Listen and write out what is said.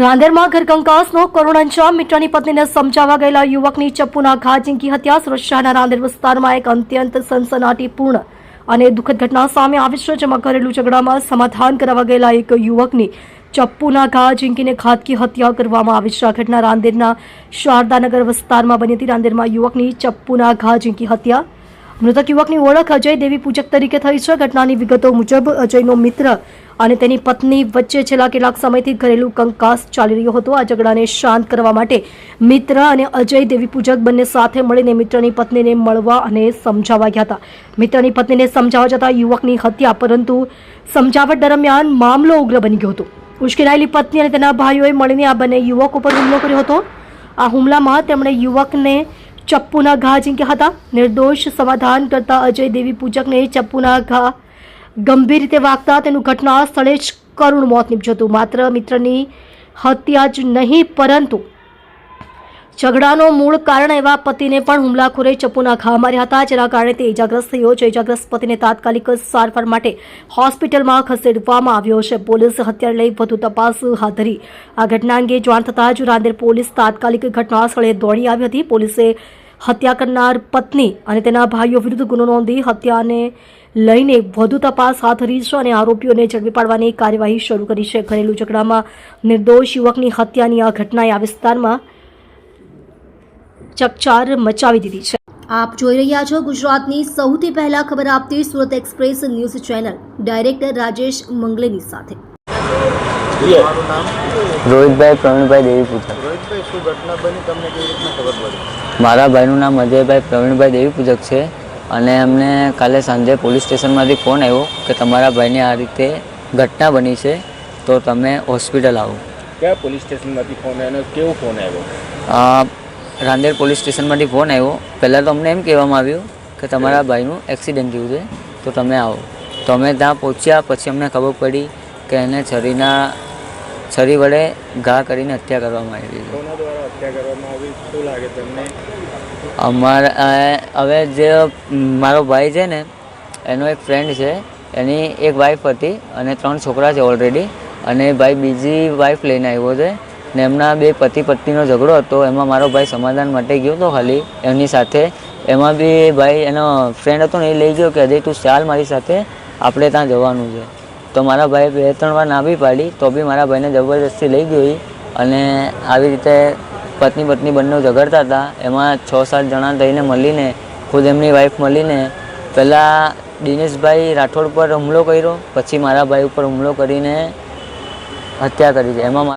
રાંદેરમાં ઘરકંકાસનો કરુણ અંજામ. મિત્રની પત્નીને સમજાવવા ગયેલા યુવકની ચપ્પુના ઘા ઝીંકી હત્યા. સુરક્ષાના રાંદેર વિસ્તારમાં એક અત્યંત સનસનાટીપૂર્ણ અને દુઃખદ ઘટના સામે આવી છે, જેમાં ઘરેલું ઝઘડામાં સમાધાન કરાવવા ગયેલા એક યુવકની ચપ્પુના ઘા ઝીંકીને ઘાતકી હત્યા કરવામાં આવી છે. આ ઘટના રાંદેરના શારદાનગર વિસ્તારમાં બની હતી. રાંદેરમાં યુવકની ચપ્પુના ઘા ઝીંકી હત્યા. મૃતક યુવકની ઓળખ અજય દેવી પૂજક તરીકે થઈ છે. ઘટનાની વિગતો મુજબ અજયનો મિત્ર અને તેની પત્ની વચ્ચે છેલ્લા કેટલાક સમયથી ઘરેલું કંકાસ ચાલી રહ્યો હતો. આ ઝઘડાને શાંત કરવા માટે મિત્ર અને અજય દેવી પૂજક બંને સાથે મળીને મિત્રની પત્નીને મળવા અને સમજાવવા ગયા હતા. મિત્રની પત્નીને સમજાવવા જતાં યુવકની હત્યા, પરંતુ સમજાવટ દરમિયાન મામલો ઉગ્ર બની ગયો હતો. ઉશ્કેરાયેલી પત્ની અને તેના ભાઈઓએ મળીને આ બંને યુવકો પર હુમલો કર્યો હતો. આ હુમલામાં તેમણે યુવકને ચપ્પુના ઘા ઝીંક્યા હતા. નિર્દોષ સમાધાન કરતા અજય દેવી પૂજકને ચપ્પુના ઘા ગંભીર રીતે વાગતા તેનું ઘટના સ્થળે જ કરુણ મોત નીપજ્યું હતું. માત્ર મિત્રની હત્યા જ નહીં, પરંતુ ઝઘડાનો મૂળ કારણ એવા પતિને પણ હુમલાખોરે ચપ્પુના ઘા માર્યા હતા, જેના કારણે તે ઇજાગ્રસ્ત થયો છે. ઇજાગ્રસ્ત પતિને તાત્કાલિક સારવાર માટે હોસ્પિટલમાં ખસેડવામાં આવ્યો છે. પોલીસે હત્યાને લઈ વધુ તપાસ હાથ ધરી. આ ઘટના અંગે જાણ થતાં જ રાંદેર પોલીસ તાત્કાલિક ઘટના સ્થળે દોડી આવી હતી. પોલીસે હત્યા કરનાર પત્ની અને તેના ભાઈઓ વિરુદ્ધ ગુનો નોંધી હત્યાને લઈને વધુ તપાસ હાથ ધરી છે અને આરોપીઓને ઝડપી પાડવાની કાર્યવાહી શરૂ કરી છે. ઘરેલું ઝઘડામાં નિર્દોષ યુવકની હત્યાની આ ઘટનાએ આ વિસ્તારમાં ચકચાર મચાવી દીધી છે. આપ જોઈ રહ્યા છો ગુજરાતની સૌથી પહેલા ખબર આપતી Surat express news channel. Director Rajesh મંગલેની સાથે. તમારું નામ રોહિતભાઈ પ્રવીણભાઈ દેવીપૂજક રોહિતભાઈ શું ઘટના બની? તમને કેવી રીતના ખબર પડી? મારા ભાઈનું નામ અજયભાઈ પ્રવીણભાઈ દેવીપૂજક છે. અને અમને કાલે સાંજે પોલીસ સ્ટેશનમાંથી ફોન આવ્યો કે તમારા ભાઈને આ રીતે ઘટના બની છે તો તમે હોસ્પિટલ આવો. કયા પોલીસ સ્ટેશનમાંથી ફોન આવ્યો કેવો ફોન આવ્યો? રાંદેર પોલીસ સ્ટેશનમાંથી ફોન આવ્યો. પહેલાં તો અમને એમ કહેવામાં આવ્યું કે તમારા ભાઈનું એક્સિડન્ટ થયું છે તો તમે આવો. તો અમે ત્યાં પહોંચ્યા પછી અમને ખબર પડી કે એને છરીના છરી વડે ઘા કરીને હત્યા કરવામાં આવી છે. હત્યા કરવામાં આવી? શું લાગે તમને? અમારા હવે જે મારો ભાઈ છે ને, એનો એક ફ્રેન્ડ છે, એની એક વાઈફ હતી અને ત્રણ છોકરા છે ઓલરેડી અને ભાઈ બીજી વાઈફ લઈને આવ્યો છે. ને એમના બે પતિ પત્નીનો ઝઘડો હતો, એમાં મારો ભાઈ સમાધાન માટે ગયો હતો ખાલી એમની સાથે. એમાં બી ભાઈ, એનો ફ્રેન્ડ હતો ને એ લઈ ગયો કે હજી તું ચાલ મારી સાથે, આપણે ત્યાં જવાનું છે. તો મારા ભાઈ બે ત્રણ વાર ના બી પાડી, તો બી મારા ભાઈને જબરદસ્તી લઈ ગઈ અને આવી રીતે પત્ની પત્ની બંને ઝઘડતા હતા. એમાં છ સાત જણા થઈને મળીને, ખુદ એમની વાઈફ મળીને, પહેલાં દિનેશભાઈ રાઠોડ પર હુમલો કર્યો, પછી મારા ભાઈ ઉપર હુમલો કરીને હત્યા કરી છે. એમાં